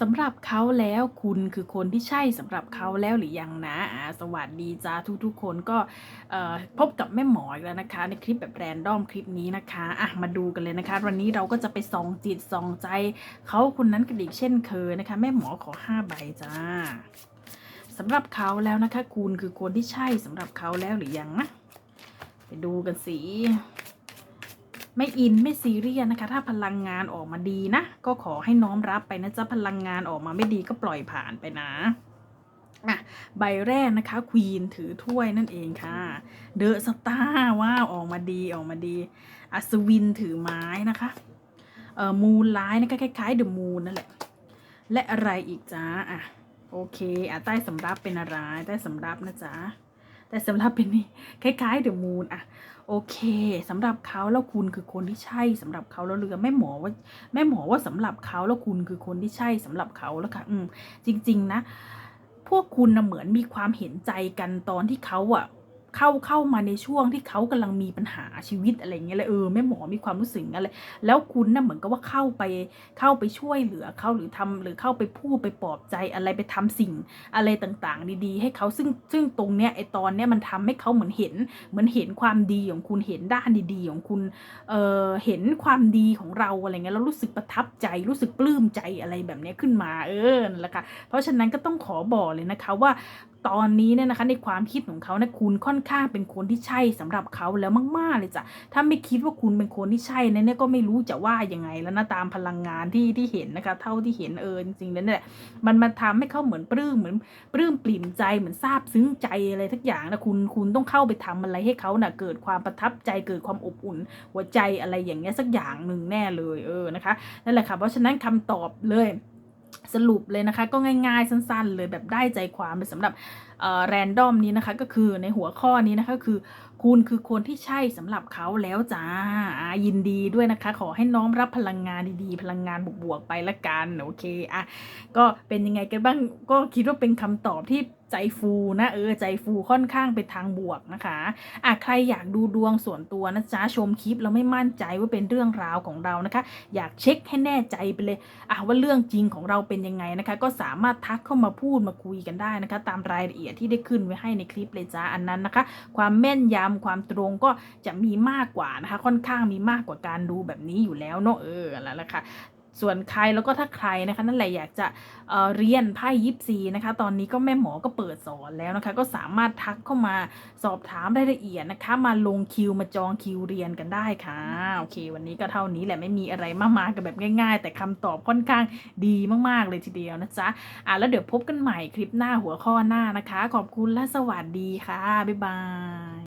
สำหรับเขาแล้วคุณคือคนที่ใช่สำหรับเขาแล้วหรือยังนะอ่าสวัสดีจ้าทุกๆ คนก็พบกับแม่หมออีกแล้วนะคะ ในคลิปแบบแรนดอมคลิปนี้นะคะอะมาดูกันเลยนะคะ วันนี้เราก็จะไปส่องจิตส่องใจเขาคนนั้นกันอีกเช่นเคยนะคะ แม่หมอขอ5ใบจ้าสำหรับเขาแล้วนะคะ คุณคือคนที่ใช่สำหรับเขาแล้วหรือยังนะไปดูกันสิ ไม่อินไม่ซีเรียสนะคะ ถ้าพลังงานออกมาดีนะ ก็ขอให้น้อมรับไปนะจ๊ะพลังงานออกมาไม่ดีก็ปล่อยผ่านไปนะอะใบแรกนะคะควีนถือถ้วยนั่นเองค่ะเดอะสตาร์ว้าวออกมาดีออกมาดีอัศวินถือไม้นะคะเอ่อมูนไลน์นะคะคล้ายๆเดอะมูนนั่นแหละ และอะไรอีกจ้าอะโอเคอะใต้สำรับเป็นอะไรใต้สำรับนะจ๊ะ แต่สำรับเป็นนี่คล้ายๆเดอะมูนอะโอเคสำหรับเขาแล้วคุณคือคนที่ใช่สำหรับเขาแล้วเรือแม่หมอว่าแม่หมอว่าสำหรับเขาแล้วคุณคือคนที่ใช่สำหรับเขาแล้วค่ะ อืม จริง ๆ นะ พวกคุณนะเหมือนมีความเห็นใจกันตอนที่เขาอะ เข้าเข้ามาในช่วงที่เขากำลังมีปัญหาชีวิตอะไรเงี้ยเลยเออแม่หมอมีความรู้สึกอะไรแล้วคุณนะ่ะเหมือนกับว่าเข้าไปเข้าไปช่วยเหลือเขาหรือทำหรือเข้าไปพูดไปปลอบใจอะไรไปทำสิ่งอะไรต่างๆ ดีๆ ให้เขาซึ่งซึ่งตรงเนี้ยไอตอนเนี้ยมันทำให้เขาเหมือนเห็น เหมือนเห็นความดีของคุณเห็นด้านดีๆของคุณเออเห็นความดีของเราอะไรเงี้ยแล้วรู้สึกประทับใจรู้สึกปลื้มใจอะไรแบบเนี้ยขึ้นมาเออนั่นแหละค่ะเพราะฉะนั้นก็ต้องขอบอกเลยนะคะว่า ตอนนี้เนี่ยนะคะในความคิดของเขาเนะคุณค่อนข้างเป็นคนที่ใช่สำหรับเขาแล้วมาก ๆ เลยจ้ะถ้าไม่คิดว่าคุณเป็นคนที่ใช่นะเนี่ยก็ไม่รู้จะว่ายังไงแล้วนะตามพลังงานที่ที่เห็นนะคะ เท่าที่เห็นเออจริงๆแล้วเนี่ยมันมาทำให้เขาเหมือนปลื้มเหมือนปลื้มปลิ่มใจเหมือนซาบซึ้งใจอะไรทุกอย่างนะคุณคุณต้องเข้าไปทำอะไรให้เขานะ่ะเกิดความประทับใจเกิดความอบอุ่น หัวใจอะไรอย่างเงี้ยสักอย่างหนึ่งแน่เลยเออนะคะนั่นแหละค่ะเพราะฉะนั้นคำตอบเลย สรุปเลยนะคะก็ง่ายๆสั้นๆ เลยแบบได้ใจความสำหรับแรนดอมนี้นะคะก็คือในหัวข้อนี้นะคะคือ คุณคือคนที่ใช่สำหรับเขาแล้วจ้าอ่ายินดีด้วยนะคะ ขอให้น้อมรับพลังงานดีๆ พลังงานบวกๆไปละกันโอเคอะก็เป็นยังไงกันบ้างก็คิดว่าเป็นคำตอบที่ ใจฟูนะเออใจฟูค่อนข้างไปทางบวกนะคะอะใครอยากดูดวงส่วนตัวนะจ๊ะชมคลิปแล้วไม่มั่นใจว่าเป็นเรื่องราวของเรานะคะ อยากเช็คให้แน่ใจไปเลยอะว่าเรื่องจริงของเราเป็นยังไงนะคะ ก็สามารถทักเข้ามาพูดมาคุยกันได้นะคะ ตามรายละเอียดที่ได้ขึ้นไว้ให้ในคลิปเลยจ้าอันนั้นนะคะ ความแม่นยำความตรงก็จะมีมากกว่านะคะ ค่อนข้างมีมากกว่าการดูแบบนี้อยู่แล้วเนาะเออแล้วละค่ะ ส่วนใครแล้วก็ถ้าใครนะคะนั่นแหละอยากจะเเรียนไพ่ยิปซีนะคะ ตอนนี้ก็แม่หมอก็เปิดสอนแล้วนะคะ ก็สามารถทักเข้ามาสอบถามรายละเอียดนะคะ มาลงคิวมาจองคิวเรียนกันได้ค่ะโอเค วันนี้ก็เท่านี้แหละไม่มีอะไรมากมายกันแบบง่าย ๆ แต่คำตอบค่อนข้างดีมากๆเลยทีเดียวนะจ๊ะอะแล้วเดี๋ยวพบกันใหม่คลิปหน้าหัวข้อหน้านะคะ ขอบคุณและสวัสดีค่ะบ๊ายบาย